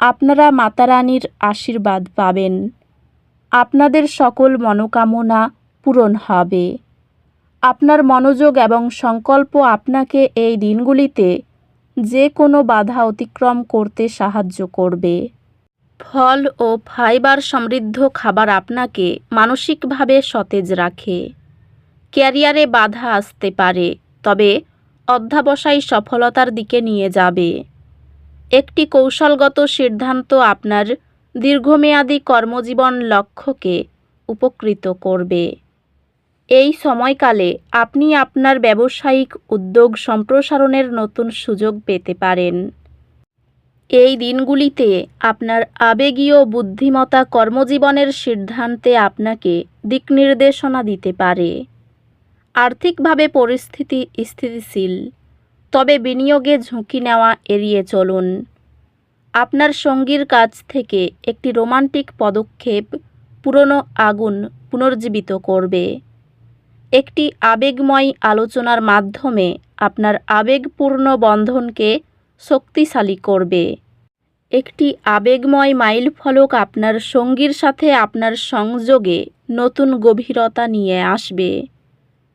আপনারা মাতা রানীর আশীর্বাদ পাবেন। আপনাদের সকল মনোকামনা পূরণ হবে। আপনার মনোযোগ এবং সংকল্প আপনাকে এই দিনগুলিতে যে কোনো বাধা অতিক্রম করতে সাহায্য করবে। ফল ও ফাইবার সমৃদ্ধ খাবার আপনাকে মানসিকভাবে সতেজ রাখে। ক্যারিয়ারে বাধা আসতে পারে, তবে অধ্যাবসায় সফলতার দিকে নিয়ে যাবে। একটি কৌশলগত সিদ্ধান্ত আপনার দীর্ঘমেয়াদী কর্মজীবন লক্ষ্যকে উপকৃত করবে। এই সময়কালে আপনি আপনার ব্যবসায়িক উদ্যোগ সম্প্রসারণের নতুন সুযোগ পেতে পারেন। এই দিনগুলিতে আপনার আবেগীয় বুদ্ধিমতা কর্মজীবনের সিদ্ধান্তে আপনাকে দিকনির্দেশনা দিতে পারে। আর্থিকভাবে পরিস্থিতি স্থিতিশীল তবে বিনিয়োগে ঝুঁকি নেওয়া এড়িয়ে চলুন। আপনার সঙ্গীর কাছ থেকে একটি রোমান্টিক পদক্ষেপ পুরনো আগুন পুনর্জীবিত করবে। একটি আবেগময় আলোচনার মাধ্যমে আপনার আবেগপূর্ণ বন্ধনকে শক্তিশালী করবে। একটি আবেগময় মাইল ফলক আপনার সঙ্গীর সাথে আপনার সংযোগে নতুন গভীরতা নিয়ে আসবে।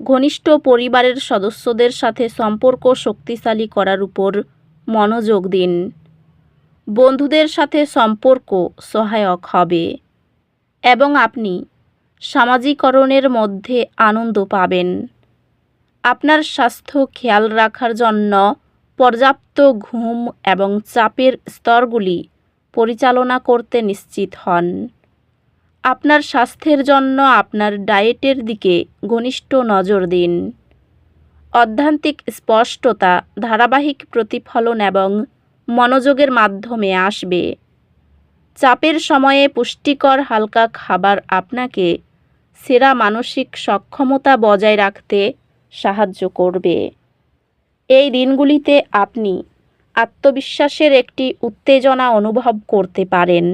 ঘনিষ্ঠ পরিবারের সদস্যদের সাথে সম্পর্ক শক্তিশালী করার উপর মনোযোগ দিন। বন্ধুদের সাথে সম্পর্ক সহায়ক হবে এবং আপনি সামাজিকরণের মধ্যে আনন্দ পাবেন। আপনার স্বাস্থ্য খেয়াল রাখার জন্য পর্যাপ্ত ঘুম এবং চাপের স্তরগুলি পরিচালনা করতে নিশ্চিত হন। আপনার স্বাস্থ্যের জন্য আপনার ডায়েটের দিকে ঘনিষ্ঠ নজর দিন। অধ্যান্তিক স্পষ্টতা, ধারাবাহিক প্রতিফলন এবং মনোযোগের মাধ্যমে আসবে। চাপের সময়ে পুষ্টিকর হালকা খাবার আপনাকে সেরা মানসিক সক্ষমতা বজায় রাখতে সাহায্য করবে। এই দিনগুলিতে আপনি আত্মবিশ্বাসের একটি উত্তেজনা অনুভব করতে পারেন।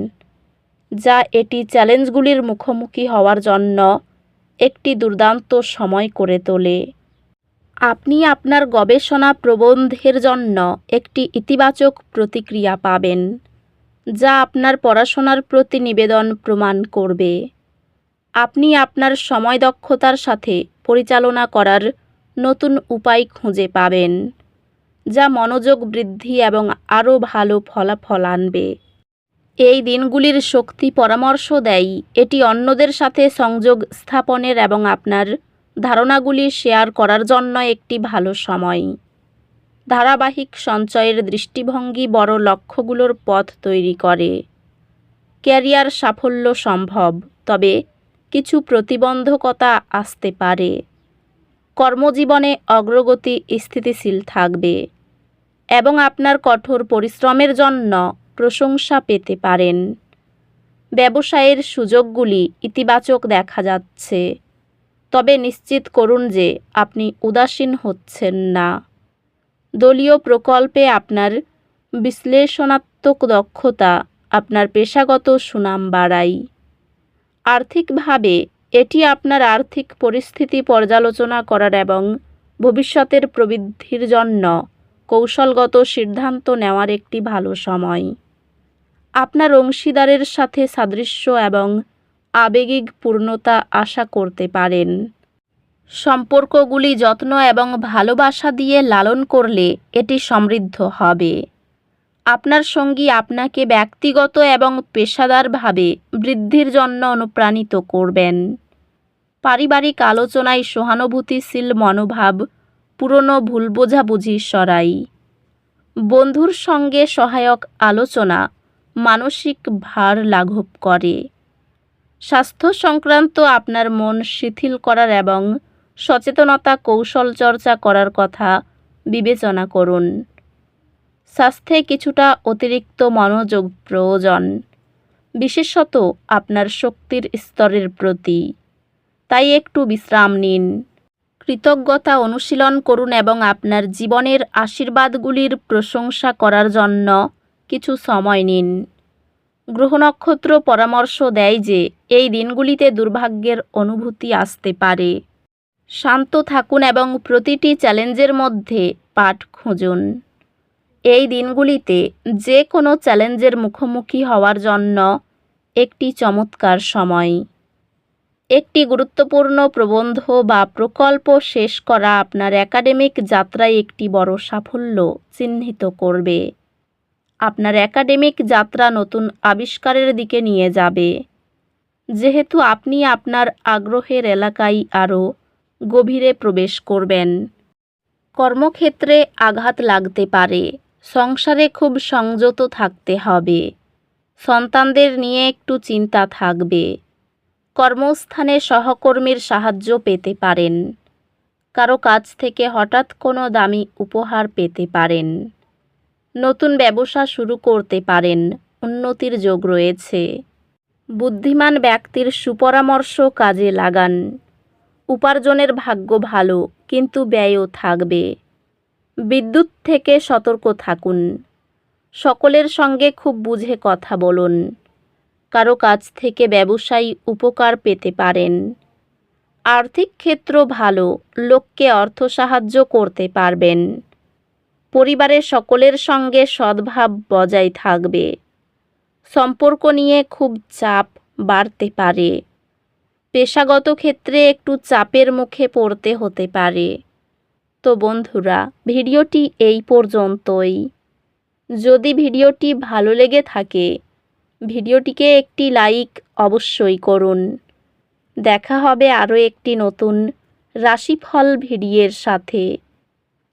যা এটি চ্যালেঞ্জগুলির মুখোমুখি হওয়ার জন্য একটি দুর্দান্ত সময় করে তোলে। আপনি আপনার গবেষণা প্রবন্ধের জন্য একটি ইতিবাচক প্রতিক্রিয়া পাবেন, যা আপনার পড়াশোনার প্রতি নিবেদন প্রমাণ করবে। আপনি আপনার সময় দক্ষতার সাথে পরিচালনা করার নতুন উপায় খুঁজে পাবেন, যা মনোযোগ বৃদ্ধি এবং আরও ভালো ফলাফল আনবে। এই দিনগুলির শক্তি পরামর্শ দেয়। এটি অন্যদের সাথে সংযোগ স্থাপনের এবং আপনার ধারণাগুলি শেয়ার করার জন্য একটি ভালো সময়। ধারাবাহিক সঞ্চয়ের দৃষ্টিভঙ্গি বড় লক্ষ্যগুলোর পথ তৈরি করে। ক্যারিয়ার সাফল্য সম্ভব, তবে কিছু প্রতিবন্ধকতা আসতে পারে। কর্মজীবনে অগ্রগতি স্থিতিশীল থাকবে এবং আপনার কঠোর পরিশ্রমের জন্য প্রশংসা পেতে পারেন। ব্যবসায়ের সুযোগগুলি ইতিবাচক দেখা যাচ্ছে। তবে নিশ্চিত করুন যে আপনি উদাসীন হচ্ছেন না। দলীয় প্রকল্পে আপনার বিশ্লেষণাত্মক দক্ষতা, আপনার পেশাগত সুনাম বাড়ায় আর্থিকভাবে এটি আপনার আর্থিক পরিস্থিতি পর্যালোচনা করার এবং ভবিষ্যতের প্রবৃদ্ধির জন্য কৌশলগত সিদ্ধান্ত নেওয়ার একটি ভালো সময়। আপনার অংশীদারের সাথে সাদৃশ্য এবং আবেগিক পূর্ণতা আশা করতে পারেন। সম্পর্কগুলি যত্ন এবং ভালোবাসা দিয়ে লালন করলে এটি সমৃদ্ধ হবে। আপনার সঙ্গী আপনাকে ব্যক্তিগত এবং পেশাদারভাবে বৃদ্ধির জন্য অনুপ্রাণিত করবেন। পারিবারিক আলোচনায় সহানুভূতিশীল মনোভাব, পুরনো ভুল বোঝাবুঝি সরাই। বন্ধুর সঙ্গে সহায়ক আলোচনা মানসিক ভার লাঘব করে। স্বাস্থ্য সংক্রান্ত আপনার মন শিথিল করার এবং সচেতনতা কৌশল চর্চা করার কথা বিবেচনা করুন। স্বাস্থ্যে কিছুটা অতিরিক্ত মনোযোগ প্রয়োজন, বিশেষত আপনার শক্তির স্তরের প্রতি। তাই একটু বিশ্রাম নিন। কৃতজ্ঞতা অনুশীলন করুন এবং আপনার জীবনের আশীর্বাদগুলির প্রশংসা করার জন্য কিছু সময় নিন। গ্রহ নক্ষত্র পরামর্শ দেয় যে, এই দিনগুলিতে দুর্ভাগ্যের অনুভূতি আসতে পারে। শান্ত থাকুন এবং প্রতিটি চ্যালেঞ্জের মধ্যে পাঠ খুঁজুন। এই দিনগুলিতে যে কোনো চ্যালেঞ্জের মুখোমুখি হওয়ার জন্য একটি চমৎকার সময়। একটি গুরুত্বপূর্ণ প্রবন্ধ বা প্রকল্প শেষ করা আপনার একাডেমিক যাত্রায় একটি বড় সাফল্য চিহ্নিত করবে। আপনার একাডেমিক যাত্রা নতুন আবিষ্কারের দিকে নিয়ে যাবে। যেহেতু আপনি আপনার আগ্রহের এলাকায় আরও গভীরে প্রবেশ করবেন। কর্মক্ষেত্রে আঘাত লাগতে পারে, সংসারে খুব সংযত থাকতে হবে। সন্তানদের নিয়ে একটু চিন্তা থাকবে। কর্মস্থানে সহকর্মীর সাহায্য পেতে পারেন। কারও কাছ থেকে হঠাৎ কোনো দামি উপহার পেতে পারেন। নতুন ব্যবসা শুরু করতে পারেন। উন্নতির যোগ রয়েছে। বুদ্ধিমান ব্যক্তির সুপরামর্শ কাজে লাগান। উপার্জনের ভাগ্য ভালো, কিন্তু ব্যয়ও থাকবে। বিদ্যুৎ থেকে সতর্ক থাকুন। সকলের সঙ্গে খুব বুঝে কথা বলুন। কারও কাছ থেকে ব্যবসায়ী উপকার পেতে পারেন। আর্থিক ক্ষেত্র ভালো, লোককে অর্থ সাহায্য করতে পারবেন। পরিবারের সকলের সঙ্গে সদ্ভাব বজায় থাকবে। সম্পর্ক নিয়ে খুব চাপ বাড়তে পারে। পেশাগত ক্ষেত্রে একটু চাপের মুখে পড়তে হতে পারে। তো বন্ধুরা, ভিডিওটি এই পর্যন্তই। যদি ভিডিওটি ভালো লেগে থাকে, ভিডিওটিকে একটি লাইক অবশ্যই করুন। দেখা হবে আরও একটি নতুন রাশিফল ভিডিওর সাথে।